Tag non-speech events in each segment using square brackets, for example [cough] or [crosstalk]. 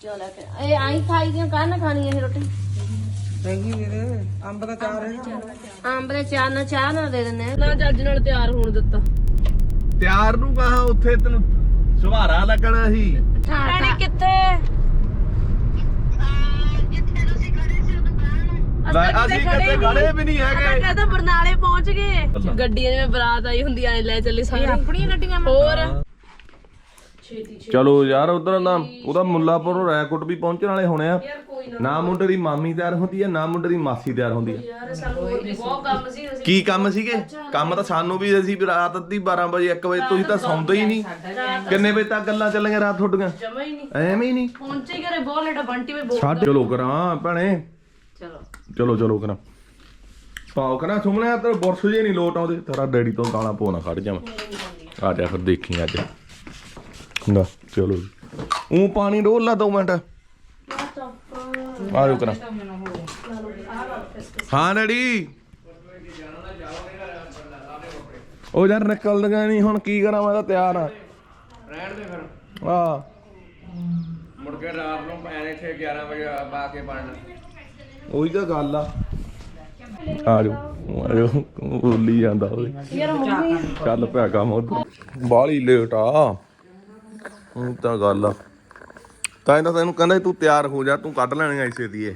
ਚਲ ਇਹ ਆਈ ਖਾਈ ਦੀਆਂ ਕਾਹ ਨਾ ਖਾਣੀ ਇਹ ਰੋਟੀ? ਮਹਿੰਗੀ ਦੇ ਦੇ ਅੰਬ ਦਾ ਚਾਰ ਹੈ। ਅੰਬ ਦੇ ਚਾਹ ਨਾਲ ਚਾਹ ਨਾਲ ਦੇ ਦਿੰਦੇ ਆ। ਨਾ ਜੱਜ ਨਾਲ ਤਿਆਰ ਹੋਣ ਦਿੱਤਾ। ਤਿਆਰ ਨੂੰ ਕਹਾ ਉੱਥੇ ਤੈਨੂੰ ਸੁਹਾਰਾ ਲੱਗਣਾ ਸੀ। ਭੈਣੇ ਕਿੱਥੇ? ਲੈ, ਅਸੀਂ ਕਿਤੇ ਖੜੇ ਵੀ ਨਹੀਂ ਹੈਗੇ। ਕਹਿੰਦਾ ਬਰਨਾਲੇ ਪਹੁੰਚ ਗਏ। ਗੱਡੀਆਂ ਜਿਵੇਂ ਬਰਾਤ ਆਈ ਹੁੰਦੀ ਐ ਲੈ ਚੱਲੀ ਸਾਰੀ। ਆਪਣੀਆਂ ਗੱਡੀਆਂ ਹੋਰ? ਚਲੋ ਯਾਰ ਉਧਰ ਦਾ ਉਹਦਾ ਮੁੱਲਾਪੁਰ ਰੈਕੋਟ ਵੀ ਪਹੁੰਚਣ ਵਾਲੇ ਹੋਣੇ ਆ। ਨਾ ਮੁੰਡੇ ਦੀ ਮਾਮੀ ਤਿਆਰ ਹੁੰਦੀ ਆ ਨਾ ਮੁੰਡੇ ਦੀ ਮਾਸੀ ਤਿਆਰ ਹੁੰਦੀ ਆ। ਯਾਰ ਸਾਨੂੰ ਹੋਰ ਵੀ ਬਹੁਤ ਕੰਮ ਸੀ ਅਸੀਂ ਕੀ ਕੰਮ ਸੀਗੇ? ਕੰਮ ਤਾਂ ਸਾਨੂੰ ਵੀ ਅਸੀਂ ਵੀ ਰਾਤ ਅੱਧੀ 12 ਵਜੇ 1 ਵਜੇ ਤੁਸੀਂ ਤਾਂ ਸੌਂਦੇ ਹੀ ਨਹੀਂ। ਕਿੰਨੇ ਵਜੇ ਤੱਕ ਗੱਲਾਂ ਚੱਲੀਆਂ ਰਾਤ ਤੁਹਾਡੀਆਂ? ਜਮਾ ਹੀ ਨਹੀਂ। ਐਵੇਂ ਹੀ ਨਹੀਂ। ਪਹੁੰਚੇ ਹੀ ਘਰੇ ਬਹੁਤ ਲੇਟ ਬੰਟੀ ਵੀ ਬਹੁਤ ਚਲੋ ਕਰਾਂ ਭੈਣੇ। ਚਲੋ। ਚਲੋ ਚਲੋ ਕਰਾਂ। ਪਾਓ ਕਰਾਂ ਸੁਮਨੇ ਤੇ ਬੁਰਸ਼ ਜੇ ਨਹੀਂ ਲੋਟ ਆਉਂਦੇ ਤੇਰਾ ਡੈਡੀ ਤੋਂ ਗਾਲਾਂ ਪੋਣਾ ਖੜ ਜਾਵਾਂ। ਆ ਜਾ ਫਿਰ ਦੇਖੀ ਅੱਜ। ਨਾ ਚਲੋ ਉਹ ਪਾਣੀ ਡੋਲ ਲਾ ਦੋ ਮਿੰਟ। ਆ ਰੁਕ ਕਰਾਂ। ਹਾਂ ਡੈਡੀ। ਉਹ ਯਾਰ ਨਿਕਲਦਾ ਨਹੀਂ ਹੁਣ ਕੀ ਕਰਾਂ ਮੈਂ ਤਾਂ ਤਿਆਰ ਆ। ਰਹਿਣ ਦੇ ਫਿਰ। ਆ ਮੁੜ ਕੇ ਰਾਤ ਨੂੰ ਪੈਣੇ ਇੱਥੇ 11 ਵਜੇ ਆ ਕੇ ਪੜਨ ਉਹੀ ਤਾਂ ਗੱਲ ਆ। ਆ ਜੋ ਆ ਜੋ ਬੋਲੀ ਜਾਂਦਾ ਯਾਰ ਮੰਮੀ। ਚੱਲ ਪਿਆ ਕੰਮ। ਉਧਰ ਬਾਹਲੀ ਲੇਟ ਆ। ਉਹ ਤਾਂ ਗੱਲ ਆ। ਤਾਂ ਇਹ ਤੈਨੂੰ ਕਹਿੰਦਾ ਸੀ, ਤੂੰ ਤਿਆਰ ਹੋ ਜਾ, ਤੂੰ ਕੱਢ ਲੈਣੀਆਂ ਇਸੇ ਦੀ ਇਹ।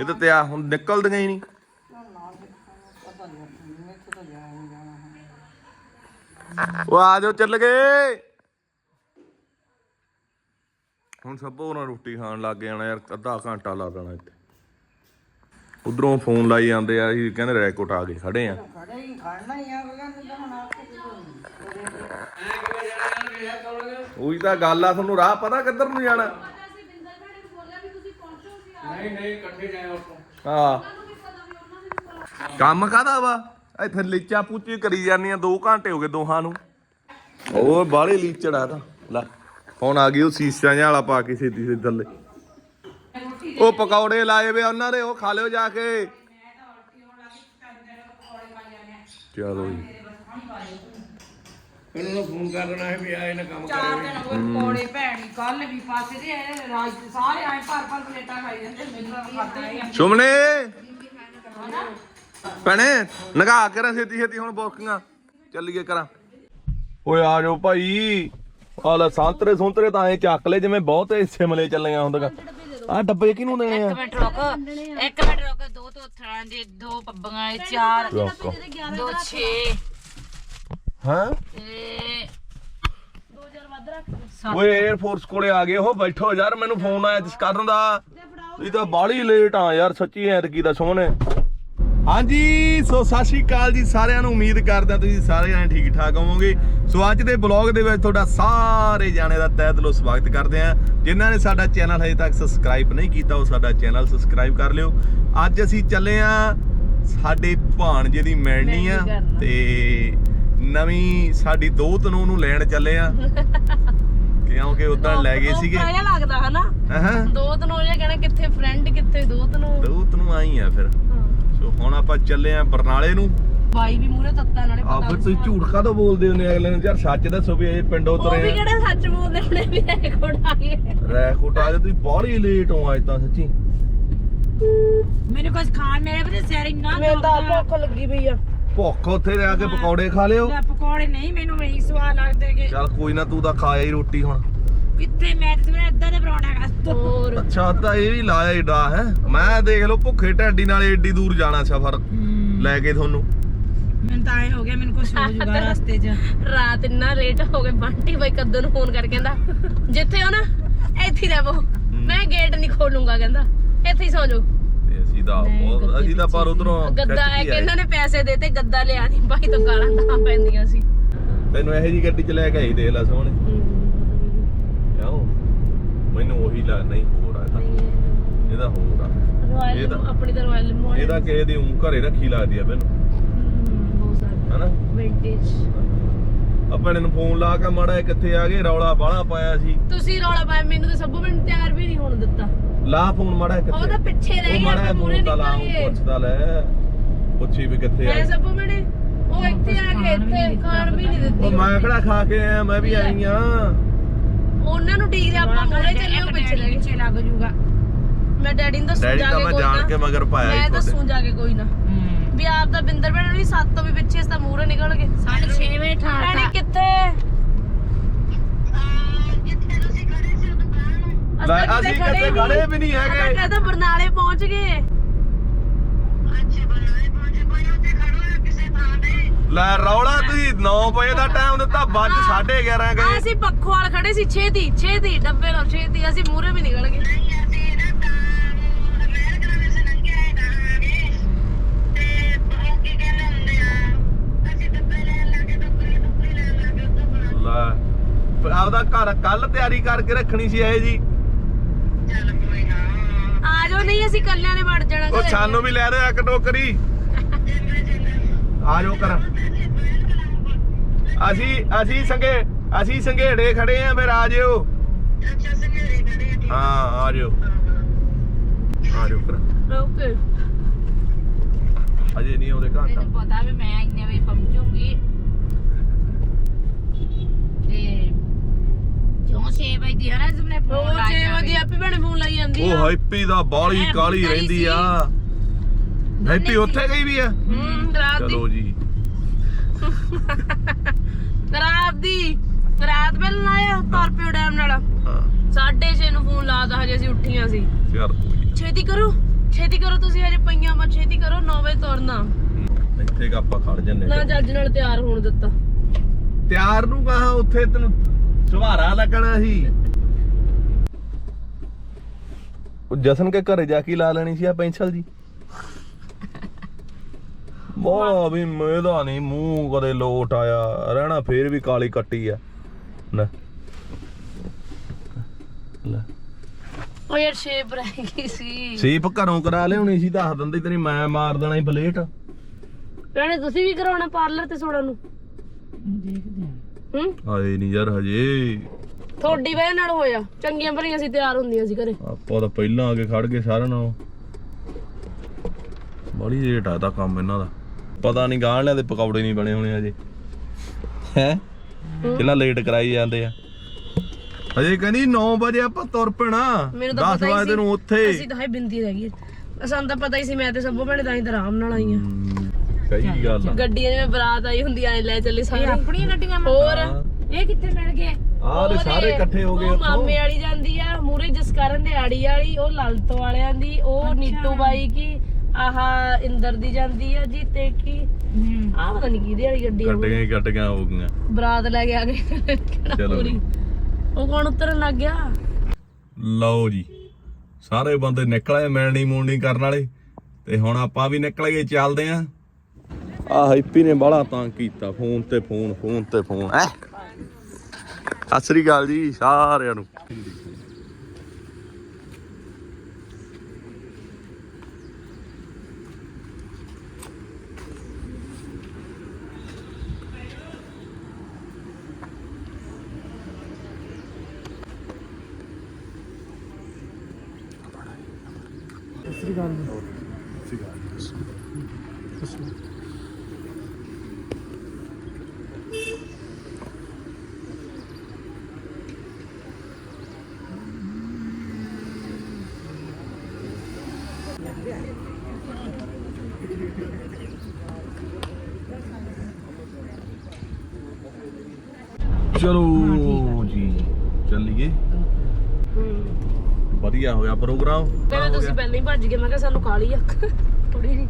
ਇਹ ਤਾਂ ਤਿਆਰ ਹੁਣ ਨਿਕਲਦੀਆਂ ਹੀ ਨਹੀਂ। ਉਹ ਆ ਜਾਓ, ਚੱਲ ਗਏ। ਹੁਣ ਸਭੋ ਨਾਲ ਰੋਟੀ ਖਾਣ ਲੱਗ ਜਾਣਾ ਯਾਰ, ਅੱਧਾ ਘੰਟਾ ਲਾ ਦੇਣਾ ਇੱਥੇ। ਉਧਰੋਂ ਫੋਨ ਲਾਈ ਜਾਂਦੇ ਆ, ਅਸੀਂ ਕਹਿੰਦੇ ਰੈਕੋਟ ਆ ਗਏ ਖੜੇ ਆ। ਖੜੇ ਹੀ, ਖੜਨਾ ਹੀ ਆ ਕੇ ਉਹੀ ਤਾਂ ਗੱਲ ਆ ਤੁਹਾਨੂੰ ਰਾਹ ਪਤਾ ਕਿੱਧਰ ਨੂੰ ਜਾਣਾ? ਨਹੀਂ ਨਹੀਂ ਇਕੱਠੇ ਜਾਏ ਉੱਥੋਂ। ਹਾਂ। ਕੰਮ ਕਾਦਾ ਵਾ? ਇੱਥੇ ਲੀਚਾ ਪੂਚੀ ਕਰੀ ਜਾਂਦੀਆਂ 2 ਘੰਟੇ ਹੋ ਗਏ ਦੋਹਾਂ ਨੂੰ। ਉਹ ਬਾਹਲੇ ਲੀਚੜ ਆ ਤਾਂ। ਲੈ ਹੁਣ ਆ ਗਈ ਉਹ ਸੀਸਿਆਂ ਜਿਹਾ ਵਾਲਾ ਪਾ ਕੇ ਛੇਤੀ ਛੇਤੀ ਥੱਲੇ। ਉਹ ਪਕੌੜੇ ਲਾਏ ਵੇ ਉਹਨਾਂ ਦੇ ਉਹ ਖਾ ਲਿਓ ਜਾ ਕੇ। ਚਲੋ ਜੀ। ਇਹਨੂੰ ਫੋਨ ਕਰ ਦੇਣਾ ਹੈ ਵੀ ਆਏ ਨਾ ਕੰਮ ਚਾਰ ਕਰੇ ਦਿਨ ਹੋਏ ਪਕੌੜੇ ਭੈਣੀ ਕੱਲ ਵੀ ਪਾਸੇ ਦੇ ਆਏ ਰਾਜ ਤੇ ਸਾਰੇ ਆਏ ਭਰ ਭਰ ਪਲੇਟਾਂ ਖਾਈ ਜਾਂਦੇ ਮੈਨੂੰ ਤਾਂ ਖਾਦੇ ਨਹੀਂ ਸੁਮਨੇ ਭੈਣੇ ਨਗਾ ਕੇ ਰ ਛੇਤੀ ਛੇਤੀ ਹੁਣ ਬੋਕੀਆਂ। ਚੱਲੀਏ ਕਰਾਂ। ਓਏ ਆ ਜਾਓ ਭਾਈ। ਆ ਲੈ ਸੰਤਰੇ ਸੰਤਰੇ ਤਾਂ ਐ ਚੱਕ ਲੈ ਜਿਵੇਂ ਬਹੁਤ ਸਿਮਲੇ ਚੱਲੀਆਂ ਹੁੰਦੀਆਂ। ਆ ਡੱਬੇ ਕਿਹਨੂੰ ਦੇਣੇ ਆ? ਮਿੰਟ ਰੁਕ ਇੱਕ ਮਿੰਟ ਰੁਕ ਦੋ ਤੋਂ ਥਾਂ ਦੇ ਦੋ ਪੱਬੀਆਂ ਇਹ ਚਾਰ ਰੁਕ। ਦੋ 6 ਹਾਂ? ਤੇ ਓਏ 에ਅਰ ਫੋਰਸ ਕੋਲੇ ਆ ਗਏ ਉਹ ਬੈਠੋ ਯਾਰ ਮੈਨੂੰ ਫੋਨ ਆਇਆ ਜਿਸ ਕਰਨ ਦਾ। ਇਹ ਤਾਂ ਬਾਹਲੀ ਲੇਟ ਆ ਯਾਰ ਸੱਚੀ ਐਤਕੀ ਦਾ ਸੋਹਣੇ ਹਾਂਜੀ ਸੋ ਸਤਿ ਸ਼੍ਰੀ ਅਕਾਲ ਜੀ ਸਾਰਿਆਂ ਨੂੰ ਉਮੀਦ ਕਰਦੇ ਤੁਸੀਂ ਸਾਰੇ ਜਣੇ ਠੀਕ ਠਾਕ ਹੋਵੋਗੇ। ਸੋ ਅੱਜ ਦੇ ਬਲੌਗ ਦੇ ਵਿੱਚ ਤੁਹਾਡਾ ਸਾਰੇ ਜਾਣੇ ਦਾ ਤਹਿ ਦਿਲੋਂ ਸਵਾਗਤ ਕਰਦੇ ਹਾਂ। ਜਿਨ੍ਹਾਂ ਨੇ ਸਾਡਾ ਚੈਨਲ ਹਜੇ ਤੱਕ ਸਬਸਕ੍ਰਾਈਬ ਨਹੀਂ ਕੀਤਾ ਉਹ ਸਾਡਾ ਚੈਨਲ ਸਬਸਕ੍ਰਾਈਬ ਕਰ ਲਿਓ। ਅੱਜ ਅਸੀਂ ਚੱਲੇ ਆ ਸਾਡੇ ਭਾਣਜੇ ਦੀ ਮਿਲਣੀ ਆ ਤੇ ਨਵੀਂ ਸਾਡੀ ਦੋਤ ਨੂੰ ਉਹਨੂੰ ਲੈਣ ਚੱਲੇ ਆ। ਕਿਉਂਕਿ [laughs] ਉਦਾਂ ਲੈ ਗਏ ਸੀਗੇ। ਇਹ ਲੱਗਦਾ ਹਨਾ? ਹਾਂ ਦੋਤ ਨੂੰ ਇਹ ਕਹਿਣਾ ਕਿੱਥੇ ਫਰੈਂਡ ਕਿੱਥੇ ਦੋਤ ਨੂੰ ਦੋਤ ਨੂੰ ਆਈ ਆ ਫਿਰ। ਸੋ ਹੁਣ ਆਪਾਂ ਚੱਲੇ ਆ ਬਰਨਾਲੇ ਨੂੰ। ਬਾਈ ਵੀ ਮੂਰੇ ਤੱਤਾ ਨਾਲੇ ਆ ਫਿਰ ਤੁਸੀਂ ਝੂਠ ਕਾਹਦੋਂ ਬੋਲਦੇ ਹੁੰਦੇ ਅਗਲੇ ਨੂੰ? ਯਾਰ ਸੱਚ ਦੱਸੋ ਵੀ ਇਹ ਪਿੰਡੋਂ ਉਹ ਵੀ ਤੁਰੇ ਕਿਹੜਾ ਸੱਚ ਬੋਲਦੇ ਹੁਣੇ ਵੀ ਇਹ ਕੋਲ ਆ ਗਏ। ਰੈਕੋਟ ਆ ਜੇ ਤੁਸੀਂ ਬਾਹਲੀ ਲੇਟ ਹੋ ਅੱਜ ਤਾਂ ਸੱਚੀ। ਮੈਨੂੰ ਕੁਝ ਖਾਣ ਮੇਰੇ ਵੀ ਸੈਰਿੰਗਾਂ ਮੈਨੂੰ ਤਾਂ ਭੁੱਖ ਲੱਗੀ ਪਈ ਆ। ਭੁੱਖ ਉੱਥੇ ਰਹਿ ਕੇ ਪਕੌੜੇ ਖਾ ਲਿਓ। ਪਕੌੜੇ ਨਹੀਂ ਮੈਨੂੰ ਨਹੀਂ ਸਵਾਦ ਲੱਗਦੇਗੇ ਚੱਲ ਕੋਈ ਨਾ ਤੂੰ ਤਾਂ ਖਾਇਆ ਹੀ ਰੋਟੀ ਹੁਣ। ਕਿੱਥੇ ਮੈਂ ਤੇ ਮੇਰੇ ਅੱਧਾ ਦੇ ਪਰੌਂਠਾ ਖਾ ਹੋਰ। ਅੱਛਾ ਤਾਂ ਇਹ ਵੀ ਲਾਇਆ ਏਡਾ ਹੈ। ਮੈਂ ਦੇਖ ਲਓ ਭੁੱਖੇ ਢੱਡੀ ਨਾਲ ਏਡੀ ਦੂਰ ਜਾਣਾ ਸਫ਼ਰ ਲੈ ਕੇ ਤੁਹਾਨੂੰ। ਮੈਨੂੰ ਤਾਂ ਐ ਹੋ ਗਿਆ ਮੈਨੂੰ ਕੁਝ ਹੋ ਜਾਊਗਾ ਰਸਤੇ 'ਚ। ਰਾਤ ਇੰਨਾ ਲੇਟ ਹੋ ਗਏ ਬੰਟੀ ਬਾਈ ਕਦੋਂ ਨੂੰ ਫੋਨ ਕਰਕੇ ਕਹਿੰਦਾ ਜਿੱਥੇ ਹੋ ਨਾ ਇੱਥੇ ਹੀ ਰਹੋ ਮੈਂ ਗੇਟ ਨਹੀਂ ਖੋਲੂੰਗਾ ਕਹਿੰਦਾ। ਇੱਥੇ ਹੀ ਸੌ ਜਾਓ। ਤਾਂ ਬਹੁਤ ਅਸੀਂ ਤਾਂ ਪਰ ਉਧਰੋਂ ਗੱਦਾ ਹੈ ਕਿ ਇਹਨਾਂ ਨੇ ਪੈਸੇ ਦੇਤੇ ਗੱਦਾ ਲਿਆ ਨਹੀਂ ਬਾਈ ਤੋਂ ਗਾਲਾਂ ਤਾਂ ਪੈਂਦੀਆਂ ਸੀ। ਤੈਨੂੰ ਇਹੋ ਜੀ ਗੱਡੀ ਚ ਲੈ ਕੇ ਆਈ ਦੇਖ ਲੈ ਸੋਹਣੇ। ਕਿਉਂ? ਮੈਨੂੰ ਉਹੀ ਲੱਗ ਨਹੀਂ ਹੋਰ ਆ ਤਾਂ। ਇਹਦਾ ਹੋਰ ਆ। ਰੋਇਲ ਇਹ ਤਾਂ- ਆਪਣੀ ਤਾਂ ਰੋਇਲ ਮੋਇਲ ਇਹਦਾ ਕਿਸੇ ਦੀ ਉਂ ਘਰੇ ਰੱਖੀ ਲੱਗਦੀ ਆ ਮੈਨੂੰ। ਹਨਾ? ਵਿੰਟੇਜ ਆਪਣੇ ਨੂੰ ਫੋਨ ਲਾ ਕੇ ਮਾੜਾ ਕਿੱਥੇ ਆ ਗਏ ਰੌਲਾ ਬਾਹਲਾ ਪਾਇਆ ਸੀ। ਤੁਸੀਂ ਰੌਲਾ ਪਾਇਆ ਮੈਨੂੰ ਤਾਂ ਸਭੂ ਮੈਨੂੰ ਤਿਆਰ ਵੀ ਨਹੀਂ ਹੋਣ ਦਿੱਤਾ। ਲਾ ਫੋਨ ਮਾੜਾ ਜਿਹਾ ਉਹ ਕਿੱਥੇ ਤਾਂ ਪਿੱਛੇ ਰਹਿ ਉਹ ਗਿਆ ਆਪਾਂ ਮੂਰੇ ਨਿਕਲ ਉਹ ਗਏ। ਪੁੱਛਦਾ ਲੈ ਪੁੱਛੀ ਵੀ ਕਿੱਥੇ ਐ ਸਭੂ ਮੈਨੇ ਉਹ ਇੱਥੇ ਆ ਕੇ ਇੱਥੇ ਖਾਣ ਵੀ ਨਹੀਂ ਉਹ ਦਿੱਤੀ ਮੈਂ ਕਿਹੜਾ ਖਾ ਕੇ ਆਇਆ ਮੈਂ ਵੀ ਆਈ ਆ। ਉਹਨਾਂ ਨੂੰ ਠੀਕ ਆਪਾਂ ਮੂਹਰੇ ਚੱਲੇ ਉਹ ਪਿੱਛੇ ਲੱਗੇ। ਪਿੱਛੇ ਲੱਗ ਜੂਗਾ। ਮੈਂ ਡੈਡੀ ਨੂੰ ਦੱਸੂ ਡੈਡੀ ਜਾ ਤਾਂ ਕੇ ਮੈਂ ਜਾਣ ਕੇ ਮਗਰ ਪਾਇਆ ਮੈਂ ਦੱਸੂ ਜਾ ਕੇ ਕੋਈ ਨਾ। ਹੂੰ। ਵੀ ਆਪ ਤਾਂ ਬਿੰਦਰ ਭੈਣ ਨੂੰ ਸੱਤ ਤੋਂ ਵੀ ਪਿੱਛੇ ਇਸ ਤਾਂ ਮੂਹਰੇ ਨਿਕਲ ਗਏ। ਸਾਡੇ 6 ਵਜੇ ਠਾਤਾ ਕਿੱਥੇ? ਅਸੀਂ ਕਿਤੇ ਖੜੇ ਵੀ ਨਹੀਂ ਹੈਗੇ। ਕਹਿੰਦਾ ਬਰਨਾਲੇ ਪਹੁੰਚ ਗਏ। ਲੈ ਰੌਲਾ ਤੁਸੀਂ 9 ਵਜੇ ਦਾ ਟਾਈਮ ਦਿੱਤਾ ਵੱਜ 11:30 ਆ ਗਏ। ਅਸੀਂ ਪੱਖੋ ਵਾਲ ਖੜੇ ਸੀ ਛੇਤੀ ਛੇਤੀ ਡੱਬੇ ਲਓ ਛੇਤੀ ਅਸੀਂ ਮੂਹਰੇ ਵੀ ਨਿਕਲ ਗਏ। ਆਪਦਾ ਘਰ ਕੱਲ ਤਿਆਰੀ ਕਰਕੇ ਰੱਖਣੀ ਸੀ ਇਹ ਜੀ। ਨਹੀਂ ਅਸੀਂ ਕੱਲਿਆਂ ਨੇ ਵੜ ਜਾਣਾ ਉਹ ਘਰੇ। ਸਾਨੂੰ ਵੀ ਲੈ ਦੇ ਇੱਕ ਟੋਕਰੀ। ਆ ਜਾਓ ਕਰ ਅਸੀਂ ਅਸੀਂ ਸੰਗੇ ਅਸੀਂ ਸੰਘੇੜੇ ਖੜੇ ਆ ਫਿਰ ਆ ਜਿਓ। ਹਾਂ ਆ ਜਿਓ। ਆ ਜਿਓ ਕਰ ਓਕੇ ਅਜੇ ਨਹੀਂ ਆਉਂਦੇ ਘੰਟਾ ਮੈਨੂੰ ਪਤਾ ਵੀ ਮੈਂ ਇੰਨੇ ਵਜੇ ਪਹੁੰਚੂਗੀ। ਤੇ ਜੋ 6 ਵਜੇ ਦੀ ਹੈ ਨਾ ਤੁਮਨੇ ਉਹ ਫੋਨ ਛੇ ਲਾਇਆ ਵਜੇ ਆਪੇ ਭੈਣੇ ਫੋਨ ਲਾਈ ਜਾਂਦੀ ਉਹ ਹੈਪੀ ਦਾ ਬਾਲੀ ਮੈਂ ਕਾਲੀ ਹੁੰਦਾ ਹੀ ਰਹਿੰਦੀ। ਆ। ਹੈਪੀ ਉੱਥੇ ਗਈ ਵੀ ਆ? ਹੂੰ ਰਾਤ ਦੀ। ਚਲੋ ਜੀ। [laughs] ਰਾਤ ਦੀ। ਰਾਤ ਵੇਲੇ ਆਇਆ ਤਾਰਪਿਓ ਡੈਮ ਨਾਲ। ਹਾਂ। 6:30 ਨੂੰ ਫੋਨ ਲਾਦਾ ਹਜੇ ਅਸੀਂ ਉੱਠੀਆਂ ਸੀ। ਯਾਰ ਕੋਈ ਛੇਤੀ ਕਰੋ। ਛੇਤੀ ਕਰੋ ਤੁਸੀਂ ਹਜੇ ਪਈਆਂ ਮਾ ਛੇਤੀ ਕਰੋ 9 ਵਜੇ ਤੁਰਨਾ। ਨੀ। ਇੱਥੇ ਆਪਾਂ ਖੜ ਜੰਨੇ ਨਾ ਜੱਜ ਨਾਲ ਤਿਆਰ ਹੋਣ ਦਿੱਤਾ। ਤਿਆਰ ਨੂੰ ਕਹਾ ਉੱਥੇ ਤੈਨੂੰ ਸੁਹਾਰਾ ਲੱਗਣਾ ਸੀ। ਉਹ ਜਸਨ ਕੇ ਘਰੇ ਜਾ ਕੇ ਲਾ ਲੈਣੀ ਸੀ ਆ ਪੈਨਸਲ ਜੀ। ਬੋਲਾ ਵੀ ਮੇਦਾ ਨਹੀਂ ਮੂੰਹ ਕਦੇ ਲੋਟ ਆਇਆ ਰਹਿਣਾ ਫੇਰ ਵੀ ਕਾਲੀ ਕੱਟੀ ਆ। ਲੈ। ਲੈ। ਉਹ ਯਾਰ ਸ਼ੇਪ ਰਹਿ ਗਈ ਸੀ। ਸੀਪ ਘਰੋਂ ਕਰਾ ਲਿਆਉਣੀ ਸੀ ਦੱਸ ਦਿੰਦੀ ਤੇਰੀ ਮੈਂ ਮਾਰ ਦੇਣਾ ਸੀ ਪਲੇਟ। ਭੈਣੇ ਤੁਸੀਂ ਵੀ ਕਰਾਉਣਾ ਪਾਰਲਰ ਤੇ ਸੋੜਾ ਨੂੰ? ਦੇਖਦੇ ਆ। ਹੂੰ? ਆਏ ਨਹੀਂ ਯਾਰ ਹਜੇ। ਤੁਹਾਡੀ ਵਜ੍ਹਾ ਨਾਲ ਹੋਇਆ। ਚੰਗੀਆਂ ਭਰੀਆਂ ਸੀ ਤਿਆਰ ਹੁੰਦੀਆਂ ਸੀ ਘਰੇ। ਆਪਾਂ ਤਾਂ ਪਹਿਲਾਂ ਆ ਕੇ ਖੜ ਗਏ ਸਾਰਿਆਂ ਨਾਲ। ਬੜੀ ਲੇਟ ਆ ਤਾਂ ਕੰਮ ਇਹਨਾਂ ਦਾ। ਪਤਾ ਨਹੀਂ ਗਾਂਹਲਿਆਂ ਦੇ ਪਕੌੜੇ ਨਹੀਂ ਬਣੇ ਹੋਣੇ ਅਜੇ ਹੈ? ਕਿੰਨਾ ਲੇਟ ਕਰਾਈ ਜਾਂਦੇ ਆ। ਅਜੇ ਕਹਿੰਦੀ 9 ਵਜੇ ਆਪਾਂ ਤੁਰ ਪੈਣਾ। ਮੈਨੂੰ ਤਾਂ 10 ਪਤਾ ਹੀ ਵਜੇ ਸੀ। ਨੂੰ ਉੱਥੇ। ਅਸੀਂ ਤਾਂ ਹਾਏ ਬਿੰਦੀ ਰਹਿ ਗਈ। ਸਾਨੂੰ ਤਾਂ ਪਤਾ ਹੀ ਸੀ ਮੈਂ ਤੇ ਸਭੋ ਭੈਣੇ ਤਾਂ ਹੀ ਤਾਂ ਆਰਾਮ ਨਾਲ ਆਈਆਂ ਸਹੀ ਗੱਲ ਆ। ਗੱਡੀਆਂ ਜਿਵੇਂ ਬਰਾਤ ਆਈ ਹੁੰਦੀ ਐ ਲੈ ਚੱਲੇ ਇਹ ਸਾਰੇ। ਆਪਣੀਆਂ ਗੱਡੀਆਂ ਹੋਰ। ਇਹ ਕਿੱਥੇ ਮਿਲ ਗਏ? ਆਹ ਤੇ ਸਾਰੇ ਇਕੱਠੇ ਹੋ ਗਏ ਉਹ ਉੱਥੋਂ। ਮਾਮੇ ਵਾਲੀ ਜਾਂਦੀ ਆ ਮੂਰੇ ਜਸਕਰਨ ਦੇ ਆੜੀ ਵਾਲੀ ਉਹ ਲਲਤੋ ਵਾਲਿਆਂ ਦੀ ਉਹ ਨੀਟੂ ਬਾਈ ਕੀ ਆਹ ਇੰਦਰ ਦੀ ਜਾਂਦੀ ਆ ਜੀ ਤੇ ਕੀ। ਹੂੰ। ਆਹ ਪਤਾ ਨਹੀਂ ਕਿਹਦੀ ਵਾਲੀ ਗੱਡੀ ਆ ਉਹ। ਗੱਡੀਆਂ ਹੀ ਗੱਡੀਆਂ ਹੋ ਗਈਆਂ। ਬਰਾਤ ਲੈ ਕੇ ਆ ਗਏ। ਚਲੋ ਪੂਰੀ। ਉਹ ਕੌਣ ਉਤਰਨ ਲੱਗ ਗਿਆ? ਲਓ ਜੀ ਸਾਰੇ ਬੰਦੇ ਨਿਕਲੇ ਮਿਲਣੀ ਮੂਲਣੀ ਕਰਨ ਵਾਲੇ। ਤੇ ਹੁਣ ਆਪਾਂ ਵੀ ਨਿਕਲ ਗਏ ਚੱਲਦੇ ਆਂ। ਆ ਹੈਪੀ ਨੇ ਬੜਾ ਤੰਗ ਕੀਤਾ, ਫੋਨ ਤੇ ਫੋਨ ਫੋਨ ਤੇ ਫੋਨ। ਹੈ? ਸਤਿ ਸ੍ਰੀ ਅਕਾਲ ਜੀ ਸਾਰਿਆਂ ਨੂੰ। ਚਲੋ ਜੀ ਚੱਲੀਏ। ਵਧੀਆ ਹੋਇਆ ਪ੍ਰੋਗਰਾਮ। ਕਹਿੰਦੇ ਤੁਸੀਂ ਪਹਿਲਾਂ ਹੀ ਭੱਜ ਗਏ ਮੈਂ ਕਿਹਾ ਸਾਨੂੰ ਕਾਲੀ ਆ ਥੋੜੀ ਜੀ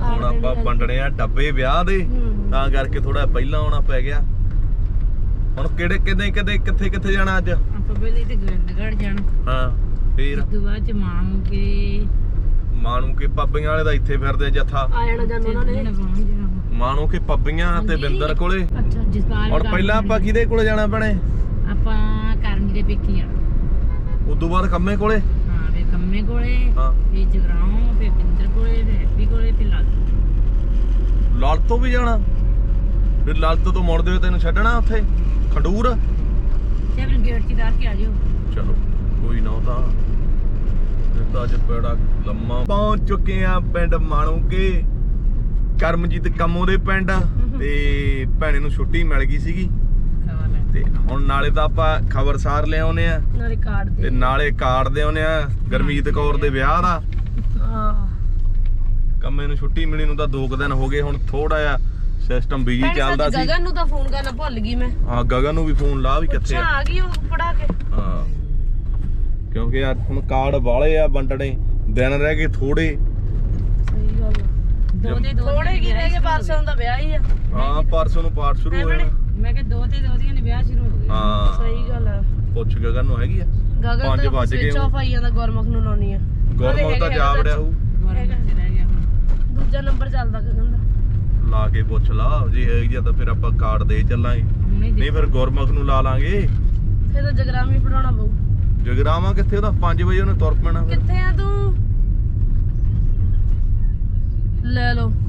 ਹੁਣ ਆਪਾਂ ਵੰਡਣੇ ਆ ਡੱਬੇ ਵਿਆਹ ਦੇ। ਤਾਂ ਕਰਕੇ ਥੋੜਾ ਪਹਿਲਾਂ ਆਉਣਾ ਪੈ ਗਿਆ। ਹੁਣ ਕਿਹੜੇ ਕਿਤੇ ਕਿਤੇ ਕਿੱਥੇ ਕਿੱਥੇ ਜਾਣਾ ਅੱਜ? ਆਪਾਂ ਪਹਿਲੇ ਤੇ ਗੋਬਿੰਦਗੜ੍ਹ ਜਾਣਾ। ਹਾਂ ਫੇਰ? ਉਸ ਤੋਂ ਬਾਅਦ ਚ ਮਾਣੂਗੇ ਮਾਣੂ ਕੇ ਪੱਬੀਆਂ ਵਾਲੇ ਦਾ ਇੱਥੇ ਫਿਰਦੇ ਜੱਥਾ। ਆ ਜਾਣਾ ਜਾਨ ਉਹਨਾਂ ਨੇ। ਮਾਣੂ ਕੇ ਪੱਬੀਆਂ ਤੇ ਬਿੰਦਰ ਕੋਲੇ? ਅੱਛਾ ਜਸਪਾਲ ਪਹਿਲਾਂ ਆਪਾਂ ਕਿਹਦੇ ਕੋਲੇ ਜਾਣਾ ਪੈਣੇ? ਆਪਾਂ ਕਰਮੀ ਦੇ ਪੇਕੀ ਜਾਣਾ। ਉਦੋਂ ਬਾਅਦ ਕੰਮੇ ਕੋਲੇ? ਹਾਂ ਫੇ ਕੰਮੇ ਕੋਲੇ ਹਾਂ। ਫੇ ਜਗਰਾਉਂ ਫੇ ਬਿੰਦਰ ਕੋਲੇ ਫੇ ਹੈਪੀ ਕੋਲੇ ਫੇ ਲਾਲ ਲਾਲ ਤੋਂ ਵੀ ਜਾਣਾ? ਫਿਰ ਲਾਲ ਤੋਂ ਮੁੜਦੇ ਹੋਏ ਤੈਨੂੰ ਛੱਡਣਾ ਉੱਥੇ? ਖੰਡੂਰ? ਤੇ ਆਪਣੇ ਗੇਟ 'ਚ ਉਤਾਰ ਕੇ ਆ ਜਾਓ। ਚਲੋ ਕੋਈ ਨਾ ਉਹ ਤਾਂ। ਇਹ ਤਾਂ ਅੱਜ ਬੜਾ ਲੰਮਾ ਪਹੁੰਚ ਚੁੱਕੇ ਆ ਪਿੰਡ ਮਾਣੂ ਕੇ ਕਰਮਜੀਤ ਕੰਮੋ ਦੇ ਪਿੰਡ ਤੇ ਭੈਣੇ ਨੂੰ ਛੁੱਟੀ ਮਿਲ ਗਈ ਸੀਗੀ। ਲੈ। ਤੇ ਹੁਣ ਨਾਲੇ ਤਾਂ ਆਪਾਂ ਖਬਰਸਾਰ ਲਿਆਉਨੇ ਆ। ਨਾ ਰਿਕਾਰਡ ਤੇ ਨਾਲੇ ਕਾਰਡ ਦੇ ਆਉਨੇ ਆ ਗਰਮੀਤ ਕੌਰ ਦੇ ਵਿਆਹ ਦਾ। ਕੰਮੇ ਨੂੰ ਛੁੱਟੀ ਮਿਲੀ ਨੂੰ ਤਾਂ 2 ਦਿਨ ਹੋ ਗਏ ਹੁਣ ਥੋੜਾ ਜਿਹਾ ਸਿਸਟਮ ਬਿਜ਼ੀ ਚੱਲਦਾ ਸੀ। ਗਗਨ ਨੂੰ ਤਾਂ ਫੋਨ ਕਰਨਾ ਭੁੱਲ ਗਈ ਮੈਂ। ਹਾਂ ਗਗਨ ਨੂੰ ਵੀ ਫੋਨ ਲਾ ਵੀ ਕਿੱਥੇ ਆ। ਆ ਗਈ ਉਹ ਪੜਾ ਕੇ। ਹਾਂ। ਕਿਉਂਕਿ ਯਾਰ ਹੁਣ ਕਾਰਡ ਵਾਲੇ ਆ ਵੰਡਣੇ ਦਿਨ ਰਹਿ ਗਏ ਥੋੜੇ ਆ ਦੋ ਦੇ ਦੋ ਥੋੜੇ ਕੀ ਰਹਿ ਗਏ ਪਰਸੋਂ ਦਾ ਵਿਆਹ ਹੀ ਆ। ਹਾਂ ਪਰਸੋਂ ਨੂੰ ਪਾਠ ਸ਼ੁਰੂ ਹੋ ਜਾਣਾ ਮੈਂ ਕਿਹਾ ਦੋ ਤੇ ਦੋ ਦੀਆਂ ਨੇ ਵਿਆਹ ਸ਼ੁਰੂ ਹੋ ਗਏ। ਹਾਂ। ਸਹੀ ਗੱਲ ਆ। ਪੁੱਛ ਗਗਨ ਨੂੰ ਹੈਗੀ ਆ? ਗਗਨ ਪੰਜ ਦਾ ਵੱਜ ਗਏ ਸਵਿਚ ਆਫ ਆਈ ਜਾਂਦਾ ਗੁਰਮੁਖ ਨੂੰ ਲਾਉਣੀ ਆ। ਗੁਰਮੁਖ ਤਾਂ ਜਾ ਵੜਿਆ ਹੋਊ। ਗੌਰਮੈਂਟ ਚ ਰਹਿ ਗਿਆ ਹੁਣ। ਦੂਜਾ ਨੰਬਰ ਚੱਲਦਾ ਗਗਨ ਦਾ। ਲਾ ਕੇ ਪੁੱਛ ਲਾ ਜੇ ਤਾਂ ਫਿਰ ਆਪਾਂ ਕਾਰਡ ਦੇ ਚੱਲਾਂਗੇ। ਹੁਣੇ ਨਹੀਂ ਫਿਰ ਗੁਰਮੁਖ ਨੂੰ ਲਾ ਲਾਂਗੇ। ਫਿਰ ਤਾਂ ਜਗਰਾਮੀ ਪੜਾਉਣਾ ਪਊ। ਜਗਰਾਵਾਂ ਕਿੱਥੇ ਉਹਦਾ? 5 ਵਜੇ ਉਹਨੇ ਤੁਰ ਪੈਣਾ ਕਿੱਥੇ ਆ ਤੂੰ?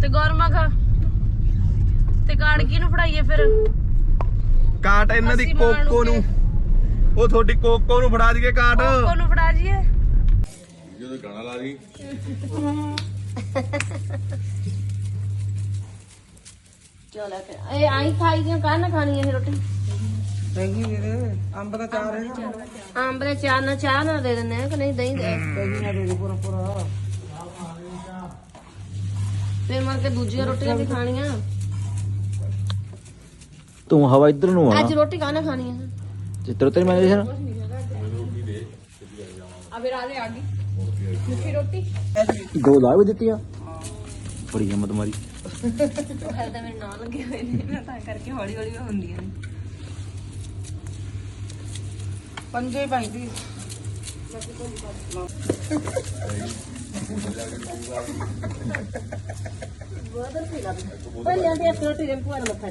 ਤੇ ਗੁਰਮੁਖ ਤੇ ਕਾਰਡ ਕਿਹਨੂੰ ਫੜਾਈਏ ਫਿਰ? ਕਾਟ ਇਹਨਾਂ ਦੀ ਅਸੀਂ ਮਾਂ ਨੂੰ ਕੋਕੋ ਨੂੰ। ਉਹ ਤੁਹਾਡੀ ਕੋਕੋ ਨੂੰ ਫੜਾ ਦਈਏ ਕਾਟ ਕੋਕੋ ਨੂੰ ਫੜਾ ਜੀਏ ਜਦੋਂ ਗਾਣਾ ਲਾ ਦੀ। ਚਲ ਇਹ ਆਈ ਖਾਈ ਦੀਆਂ ਕਾਹ ਨਾ ਖਾਣੀ ਇਹ ਰੋਟੀ? ਦਹੀਂ ਵੀਰੇ ਅੰਬ ਦਾ ਚਾਰ ਹੈ ਅੰਬ ਦੇ ਚਾਹ ਨਾਲ ਚਾਹ ਨਾ ਦੇ ਦਿੰਦੇ ਆ ਕਿ ਨਹੀਂ ਦਹੀਂ ਦੇ? ਦਹੀਂ ਨਾ ਪੂਰਾ ਪੂਰਾ ਫਿਰ ਮਰ ਕੇ ਦੂਜੀਆਂ ਰੋਟੀਆਂ ਵੀ ਖਾਣੀਆਂ। ਤੂੰ ਹਵਾ ਇੱਧਰ ਨੂੰ ਆ। ਅੱਜ ਰੋਟੀ ਕਾਹ ਨਾ। ਖਾਣੀ ਹੈ ਚਿੱਤਰ ਤੇ ਮੈਂ ਦੇਖਿਆ ਦੋ ਲਾ ਵੀ ਦਿੱਤੀ ਆ ਬੜੀ ਹਿੰਮਤ ਮਾਰੀ। ਤਾਂ ਮੇਰੇ ਨਾਲ ਲੱਗੇ ਹੋਏ ਨੇ ਪੰਜੇ ਪਹਿਲਾਂ ਤੇ ਇੱਕ ਰੋਟੀ ਦੇ ਭੂਆ ਨੂੰ ਮੱਥਾ ਦੇ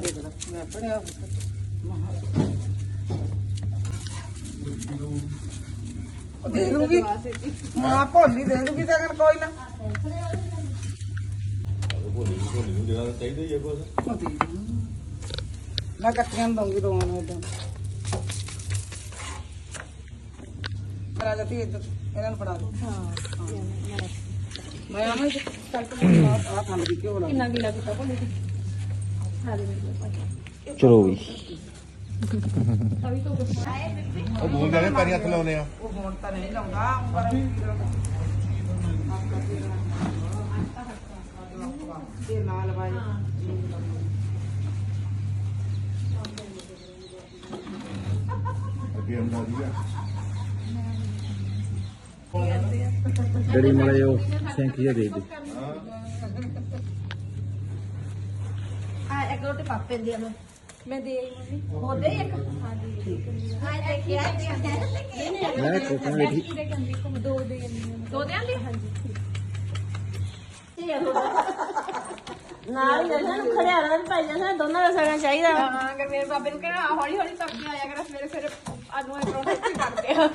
ਦੇਣਾ ਮੈਂ ਪੜਿਆ ਦੇ ਦੂੰਗੀ ਮਾਂ ਭੋਲੀ ਦੇ ਦੂੰਗੀ ਤੇ ਅਗਰ ਕੋਈ ਨਾ ਮੈਂ ਕੱਟੀਆਂ ਨੂੰ ਦਊਂਗੀ ਦੋਵਾਂ ਨੂੰ ਇਦਾਂ ਰਾਜਾ ਤੀ ਇਹਨਾਂ ਨੂੰ ਫੜਾ ਦੋ। ਹਾਂ ਚਲੋ ਵੀ ਉਹ ਭੂਲ ਜਾਣੇ ਪੈਰੀ ਹੱਥ ਲਾਉਨੇ ਆ ਉਹ ਹੁਣ ਤਾਂ ਨਹੀਂ ਲਾਉਂਦਾ ਪਰ ਇਹ ਨਾਲ ਵਾਈ ਡੜੀ ਮੜੇ ਉਹ ਸੈਂਕੀ ਜਿਹਾ ਦੇ ਦੇ। ਆ ਇੱਕ ਰੋਟੀ ਪਾਪੇ ਦੀ ਆ ਮੈਂ। ਮੈਂ ਦੇ ਆਈ ਮੰਮੀ। ਹੋ ਦੇ ਇੱਕ? ਹਾਂਜੀ ਠੀਕ ਹੈ। ਆ। ਇੱਕ ਆ ਮੈਂ ਕੋਕਾਂ ਵੇਖੀ। ਦੋ ਦੇ ਆਂਦੀ ਹਾਂਜੀ ਨਾਲ ਹੀ ਰਹਿਣਾ ਖੜਿਆ ਰਹਿਣਾ ਭਾਈ ਜਸਾ ਦੋਨਾਂ ਦਾ ਸਗਨ ਚਾਹੀਦਾ। ਹਾਂ ਅਗਰ ਮੇਰੇ ਬਾਬੇ ਨੂੰ ਕਹਿਣਾ ਹੌਲੀ ਹੌਲੀ ਸਬਜ਼ੀ ਆਇਆ ਕਰ ਸਵੇਰੇ ਸਵੇਰੇ ਆਲੂ ਦੇ ਪਰੌਂਠੇ ਕਰਦੇ ਆ।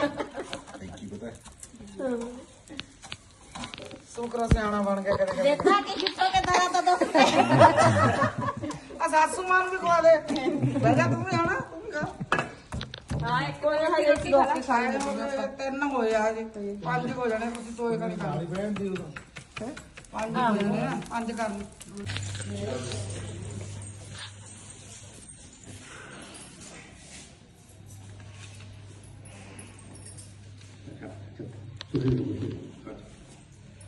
ਸੁਕਰਾ ਸਿਆਣਾ ਬਣ ਕੇ ਕਦੇ ਕਦੇ। ਦੇਖਾ ਕਿ ਕਿੱਥੋਂ ਕੇ ਦਰਾ ਤਾਂ ਦੋ। ਆ ਸਾਸੂ ਮਾਂ ਨੂੰ ਵੀ ਖਵਾ ਦੇ। ਜਾ ਤੂੰ ਵੀ ਆਣਾ ਤੂੰ ਵੀ ਖਾ। ਹਾਂ ਇੱਕ ਵਾਰ ਹਜੇ ਲੋਕੀ ਸਾਰੇ ਹੋਏ, ਤਿੰਨ ਹੋਏ ਆ ਜੀ ਪੰਜ ਹੋ ਜਾਣੇ ਤੁਸੀਂ ਤੋਏ ਕਰੀ ਕਰ ਬਹਿਣ ਦੀ ਉਦੋਂ ਪੰਜ ਹੋ ਜਾਣੇ ਨਾ ਪੰਜ ਕਰ そういうことです。